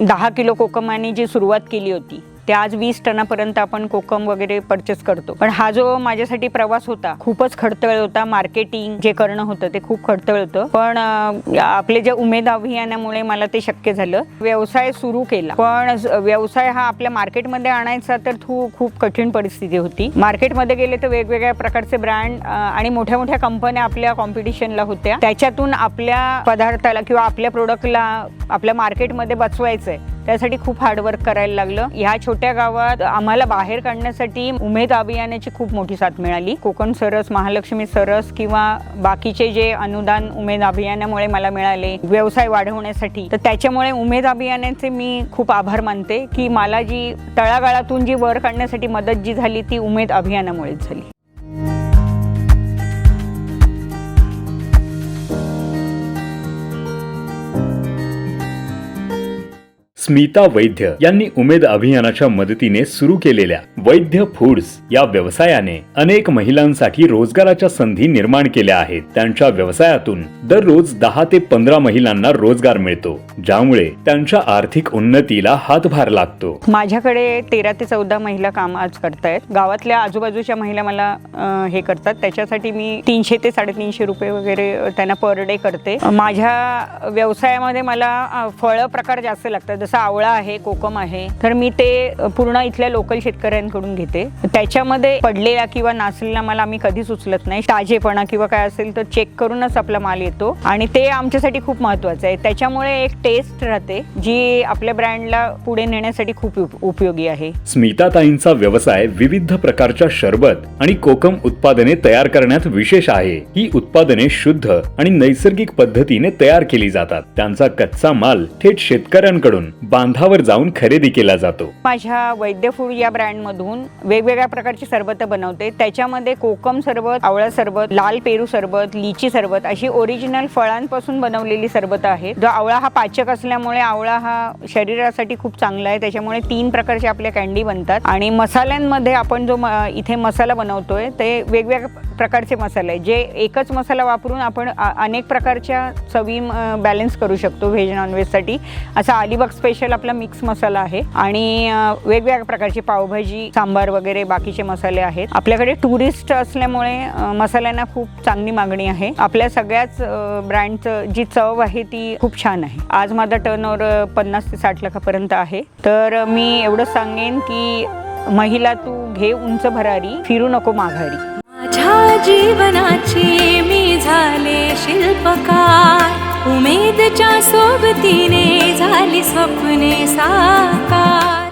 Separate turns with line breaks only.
दहा किलो कोकमाने जी सुरुवात केली होती ते आज वीस टनापर्यंत आपण कोकम वगैरे परचेस करतो. पण हा जो माझ्यासाठी प्रवास होता खूपच खडतळ होता. मार्केटिंग जे करणं होतं ते खूप खडतळ होतं. पण आपले जे उमेद अभियानामुळे मला ते शक्य झालं. व्यवसाय सुरू केला. पण व्यवसाय हा आपल्या मार्केटमध्ये आणायचा तर थू खूप कठीण परिस्थिती होती. मार्केटमध्ये गेले तर वेगवेगळ्या प्रकारचे ब्रँड आणि मोठ्या मोठ्या कंपन्या आपल्या कॉम्पिटिशनला होत्या. त्याच्यातून आपल्या पदार्थाला किंवा आपल्या प्रोडक्टला आपल्या मार्केटमध्ये बसवायचंय. त्यासाठी खूप हार्डवर्क करायला लागलं. ह्या छोट्या गावात आम्हाला बाहेर काढण्यासाठी उमेद अभियानाची खूप मोठी साथ मिळाली. कोकण सरस महालक्ष्मी सरस किंवा बाकीचे जे अनुदान उमेद अभियानामुळे मला मिळाले व्यवसाय वाढवण्यासाठी. तर त्याच्यामुळे उमेद अभियानाचे मी खूप आभार मानते की मला जी तळागाळातून जी वर काढण्यासाठी मदत जी झाली ती उमेद अभियानामुळेच झाली.
स्मिता वैद्य यांनी उमेद अभियानाच्या मदतीने सुरू केलेल्या वैद्य फूड्स या व्यवसायाने अनेक महिलांसाठी रोजगाराच्या संधी निर्माण केल्या आहेत. त्यांच्या व्यवसायातून दररोज दहा ते पंधरा महिलांना रोजगार मिळतो ज्यामुळे त्यांच्या आर्थिक उन्नतीला हातभार लागतो.
माझ्याकडे तेरा ते चौदा महिला काम आज करतायत. गावातल्या आजूबाजूच्या महिला मला हे करतात. त्याच्यासाठी मी तीनशे ते साडेतीनशे रुपये वगैरे त्यांना पर डे करते. माझ्या व्यवसायामध्ये मला फळ फळं प्रकार जास्त लागतात. जसं आवळा आहे कोकम आहे तर मी ते पूर्ण इथल्या लोकल शेतकऱ्यांकडून घेते. त्याच्यामध्ये पडलेला किंवा नासलेला मला आम्ही कधीच उचलत नाही. ताजेपणा किंवा काय असेल तर चेक करूनच आपला माल येतो. आणि ते आमच्यासाठी खूप महत्वाचं आहे. त्याच्यामुळे एक टेस्ट राहते जी आपल्या ब्रँडला पुढे नेण्यासाठी खूप उपयोगी आहे.
स्मिताताईंचा व्यवसाय विविध प्रकारच्या शरबत आणि कोकम उत्पादने तयार करण्यात विशेष आहे. ही उत्पादने शुद्ध आणि नैसर्गिक पद्धतीने तयार केली जातात. त्यांचा कच्चा माल थेट शेतकऱ्यांकडून बांधावर जाऊन खरेदी केला जातो.
माझ्या वैद्य फूड या ब्रँडमधून वेगवेगळ्या प्रकारची सरबत बनवते. त्याच्यामध्ये कोकम सरबत आवळा सरबत लाल पेरू सरबत लिची सरबत अशी ओरिजिनल फळांपासून बनवलेली सरबत आहे जो आवळा हा पाचक असल्यामुळे आवळा हा शरीरासाठी खूप चांगला आहे. त्याच्यामुळे तीन प्रकारचे आपल्या कॅन्डी बनतात. आणि मसाल्यांमध्ये आपण जो इथे मसाला बनवतोय ते वेगवेगळ्या प्रकारचे मसाले आहेत. जे एकच मसाला वापरून आपण अनेक प्रकारच्या चवी बॅलन्स करू शकतो व्हेज नॉनव्हेजसाठी असा अलिबाग स्पेशल आपला मिक्स मसाला आहे. आणि वेगवेगळ्या प्रकारची पावभाजी सांबार वगैरे बाकीचे मसाले आहेत. आपल्याकडे टुरिस्ट असल्यामुळे मसाल्यांना खूप चांगली मागणी आहे. आपल्या सगळ्याच ब्रँडचं जी चव आहे ती खूप छान आहे. आज माझा टर्न ओव्हर पन्नास ते साठ लाखापर्यंत आहे. तर मी एवढं सांगेन की महिला तू घे उंच भरारी फिरू नको माघारी.
माझ्या जीवनाची मी झाले शिल्पकार. उमेदच्या सोबतीने झाली स्वप्ने साकार.